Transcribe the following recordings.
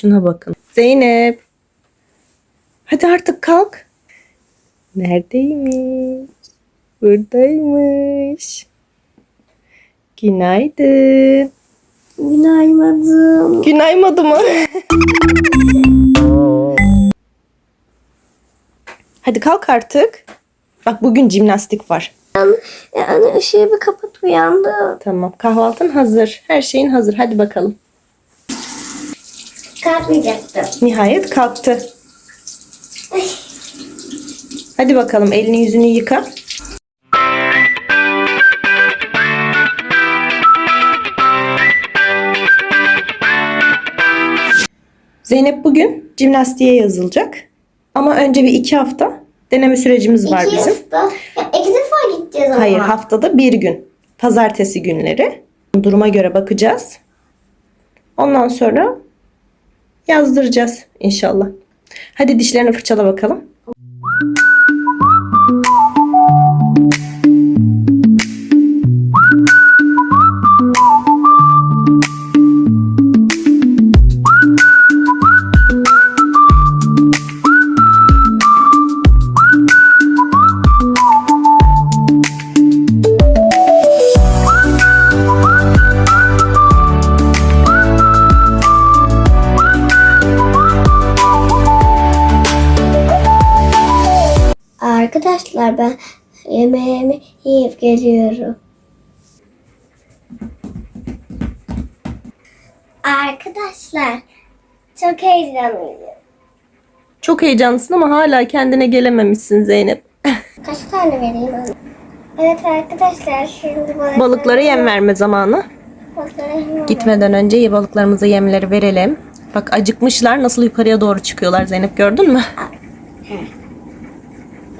Şuna bakın. Zeynep. Hadi artık kalk. Neredeymiş? Buradaymış. Günaydın. Günaydın. Günaymadı mı? Hadi kalk artık. Bak bugün jimnastik var. Yani, yani ışığı bir kapat uyandı. Tamam. Kahvaltın hazır. Her şeyin hazır. Hadi bakalım. Kalkmayacaktım. Nihayet kalktı. Hadi bakalım elini yüzünü yıka. Zeynep bugün jimnastiğe yazılacak. Ama önce bir iki hafta deneme sürecimiz var İki bizim. hafta. Ya iki defa gideceğiz ama. Hayır haftada bir gün. Pazartesi günleri. Duruma göre bakacağız. Ondan sonra yazdıracağız inşallah. Hadi dişlerini fırçala bakalım. Arkadaşlar ben yemeğimi yiyip geliyorum. Arkadaşlar çok heyecanlıyım. Çok heyecanlısın ama hala kendine gelememişsin Zeynep. Kaç tane vereyim ona? Evet arkadaşlar şimdi balıkları, Balıklara yem verme zamanı. balıklara yem Gitmeden önce iyi balıklarımıza yemleri verelim. Bak acıkmışlar nasıl yukarıya doğru çıkıyorlar Zeynep gördün mü?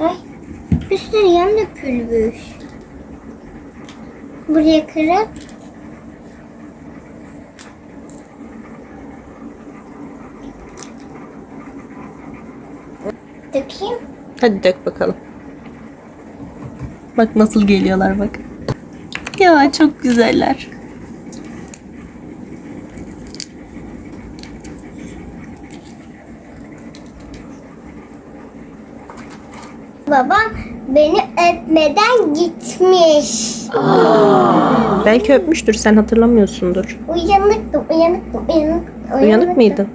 Ay sürü yem dökülmüş. Buraya kırıp dökeyim. Hadi dök bakalım. Bak nasıl geliyorlar bak. Ya çok güzeller. Babam beni öpmeden gitmiş. Belki öpmüştür sen hatırlamıyorsundur. Uyanıktım, uyanıktım, uyanıktım. Uyanık mıydın?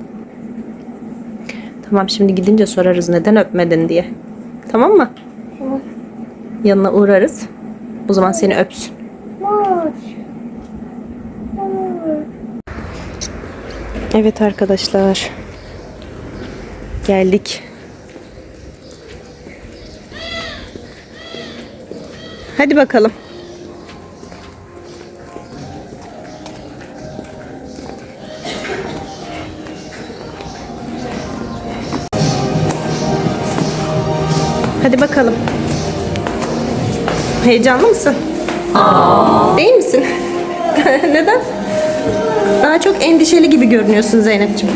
Tamam şimdi gidince sorarız neden öpmedin diye. Tamam mı? Tamam. Yanına uğrarız. O zaman seni öpsün. Evet arkadaşlar. Geldik. Hadi bakalım. Hadi bakalım. Heyecanlı mısın? Değil misin? Neden? Daha çok endişeli gibi görünüyorsun Zeynep'ciğim.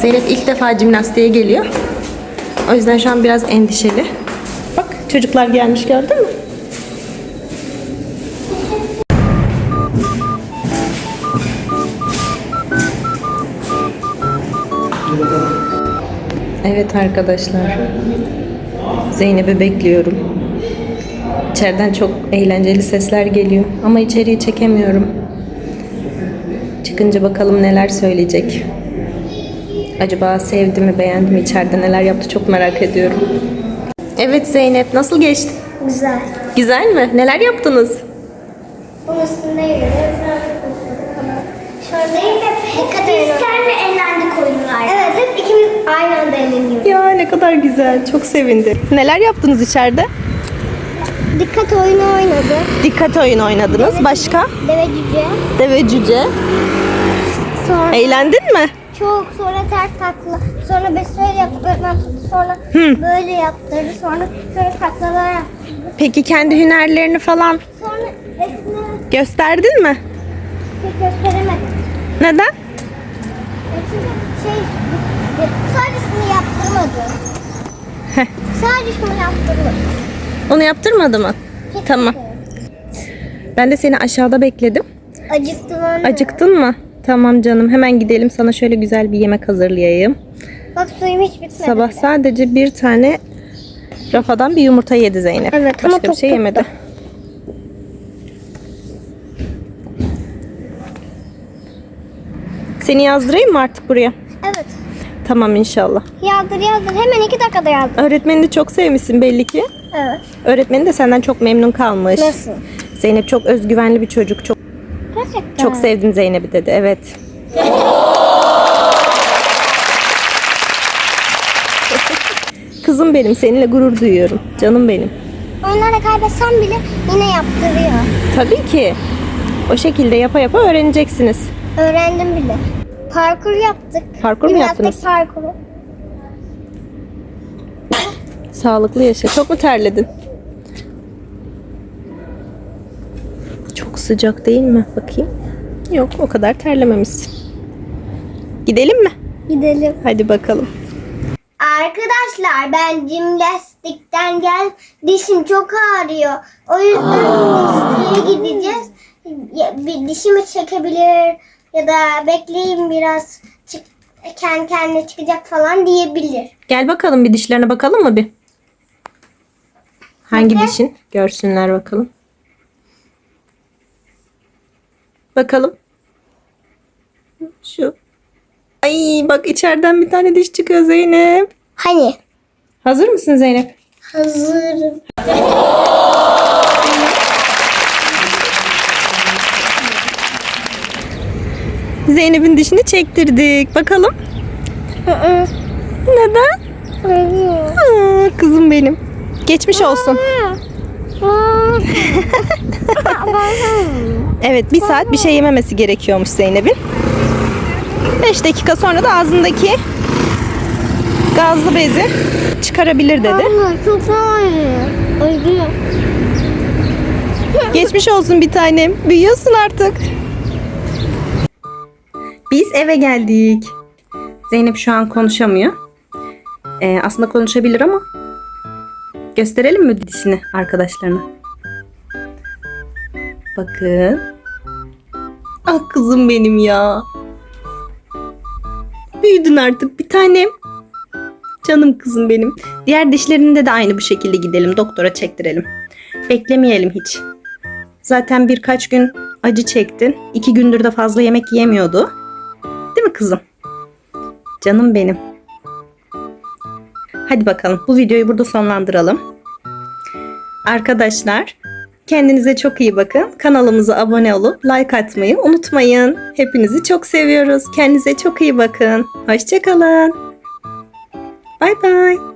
Zeynep ilk defa jimnastiğe geliyor. O yüzden şu an biraz endişeli. Çocuklar gelmiş gördün mü? Evet arkadaşlar. Zeynep'i bekliyorum. İçeriden çok eğlenceli sesler geliyor ama içeriye çekemiyorum. Çıkınca bakalım neler söyleyecek. Acaba sevdi mi, beğendi mi, içeride neler yaptı çok merak ediyorum. Evet Zeynep, nasıl geçti? Güzel. Güzel mi? Neler yaptınız? Bunun üstünde yürüyoruz. Şöyle dikkat edin. Biz seninle eğlendik oyunlar. Evet, hep ikimiz aynı anda eğleniyoruz. Ya ne kadar güzel, çok sevindim. Neler yaptınız içeride? Dikkat oyunu oynadı. Dikkat oyun oynadınız. Başka? Deve cüce. Deve cüce. Sonra Eğlendin mi? Çok sonra ters takla. Sonra besmele öğretmen tuttu. Sonra böyle yaptırdı. Sonra şöyle taklalar yaptı. Peki kendi hünerlerini falan Sonra resmini gösterdin mi? pek gösteremedim. Neden? Çünkü şey sadece yaptırmadı. Heh. Sadece yaptırmadı. Onu yaptırmadı mı? Tamam. Ben de seni aşağıda bekledim. Acıktım anne. Acıktın mı? Tamam canım hemen gidelim sana şöyle güzel bir yemek hazırlayayım. Bak suyum hiç bitmedi. Sabah bile. sadece bir tane rafadan bir yumurta yedi Zeynep. Evet, ama Başka bir çok şey tuttu. yemedi. Seni yazdırayım mı artık buraya? Evet. Tamam inşallah. Yazdır yazdır. Hemen iki dakikada yazdır. Öğretmenini çok sevmişsin belli ki. Evet. Öğretmeni de senden çok memnun kalmış. Nasıl? Zeynep çok özgüvenli bir çocuk. Çok Gerçekten. çok sevdim Zeynep'i dedi. Evet. Kızım benim seninle gurur duyuyorum. Canım benim. Onlara kaybetsem bile yine yaptırıyor. Tabii ki. O şekilde yapa yapa öğreneceksiniz. Öğrendim bile. Parkur yaptık. Parkur mu Jimnastik yaptınız? parkuru. Sağlıklı yaşa. Çok mu terledin? Çok sıcak değil mi? Bakayım. Yok o kadar terlememişsin. Gidelim mi? Gidelim. Hadi bakalım. Arkadaşlar ben jimnastikten gel dişim çok ağrıyor. O yüzden dişçiye gideceğiz. Ya, bir dişimi çekebilir ya da bekleyin biraz çık, kendi kendine çıkacak falan diyebilir. Gel bakalım bir dişlerine bakalım mı bir? Hangi Bakın. dişin? Görsünler bakalım. Bakalım. Şu. Ay bak içeriden bir tane diş çıkıyor Zeynep. Hani? Hazır mısın Zeynep? Hazırım. Zeynep'in dişini çektirdik. Bakalım. Neden? Aa, kızım benim. Geçmiş olsun. Evet bir saat bir şey yememesi gerekiyormuş Zeynep'in. 5 dakika sonra da ağzındaki gazlı bezi çıkarabilir dedi. Anne çok ağrıyor. Acıyor. Geçmiş olsun bir tanem. Büyüyorsun artık. Biz eve geldik. Zeynep şu an konuşamıyor. Ee, aslında konuşabilir ama gösterelim mi dişini arkadaşlarına? Bakın. Ah kızım benim ya. Büyüdün artık bir tanem. Canım kızım benim. Diğer dişlerinde de aynı bu şekilde gidelim. Doktora çektirelim. Beklemeyelim hiç. Zaten birkaç gün acı çektin. İki gündür de fazla yemek yemiyordu. Değil mi kızım? Canım benim. Hadi bakalım bu videoyu burada sonlandıralım. Arkadaşlar kendinize çok iyi bakın. Kanalımıza abone olup like atmayı unutmayın. Hepinizi çok seviyoruz. Kendinize çok iyi bakın. Hoşçakalın. Bay bay.